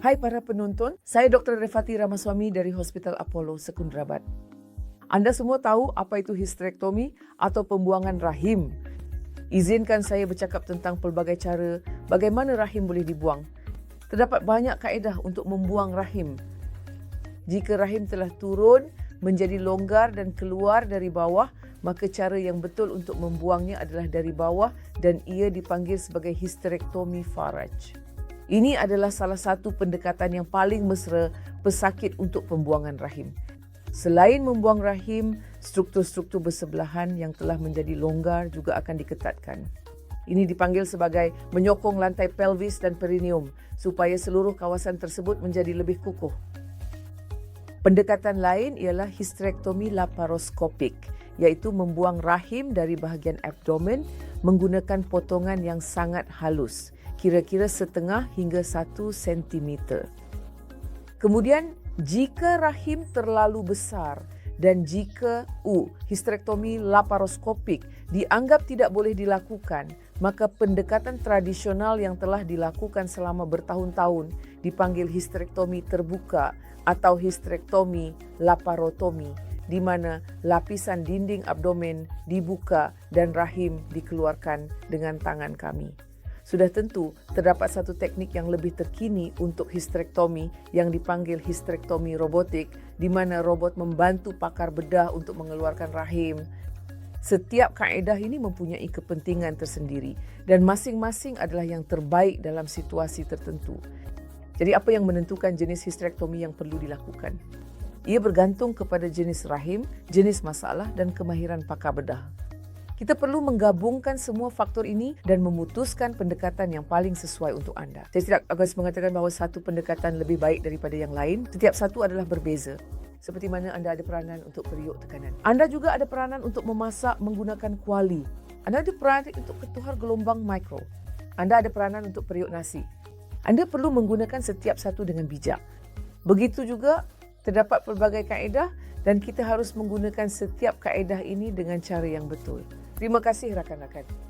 Hai para penonton, saya Dr. Refati Ramaswamy dari Hospital Apollo Sekundrabat. Anda semua tahu apa itu histerektomi atau pembuangan rahim. Izinkan saya bercakap tentang pelbagai cara bagaimana rahim boleh dibuang. Terdapat banyak kaedah untuk membuang rahim. Jika rahim telah turun, menjadi longgar dan keluar dari bawah, maka cara yang betul untuk membuangnya adalah dari bawah dan ia dipanggil sebagai histerektomi faraj. Ini adalah salah satu pendekatan yang paling mesra pesakit untuk pembuangan rahim. Selain membuang rahim, struktur-struktur bersebelahan yang telah menjadi longgar juga akan diketatkan. Ini dipanggil sebagai menyokong lantai pelvis dan perineum supaya seluruh kawasan tersebut menjadi lebih kukuh. Pendekatan lain ialah histerektomi laparoskopik, iaitu membuang rahim dari bahagian abdomen menggunakan potongan yang sangat halus, kira-kira setengah hingga satu sentimeter. Kemudian, jika rahim terlalu besar dan jika U, histerektomi laparoskopik dianggap tidak boleh dilakukan, maka pendekatan tradisional yang telah dilakukan selama bertahun-tahun dipanggil histerektomi terbuka atau histerektomi laparotomi di mana lapisan dinding abdomen dibuka dan rahim dikeluarkan dengan tangan kami. Sudah tentu terdapat satu teknik yang lebih terkini untuk histerektomi yang dipanggil histerektomi robotik di mana robot membantu pakar bedah untuk mengeluarkan rahim. Setiap kaedah ini mempunyai kepentingan tersendiri dan masing-masing adalah yang terbaik dalam situasi tertentu. Jadi apa yang menentukan jenis histerektomi yang perlu dilakukan? Ia bergantung kepada jenis rahim, jenis masalah dan kemahiran pakar bedah. Kita perlu menggabungkan semua faktor ini dan memutuskan pendekatan yang paling sesuai untuk anda. Saya tidak akan mengatakan bahawa satu pendekatan lebih baik daripada yang lain. Setiap satu adalah berbeza. Seperti mana anda ada peranan untuk periuk tekanan. Anda juga ada peranan untuk memasak menggunakan kuali. Anda ada peranan untuk ketuhar gelombang mikro. Anda ada peranan untuk periuk nasi. Anda perlu menggunakan setiap satu dengan bijak. Begitu juga terdapat pelbagai kaedah dan kita harus menggunakan setiap kaedah ini dengan cara yang betul. Terima kasih rakan-rakan.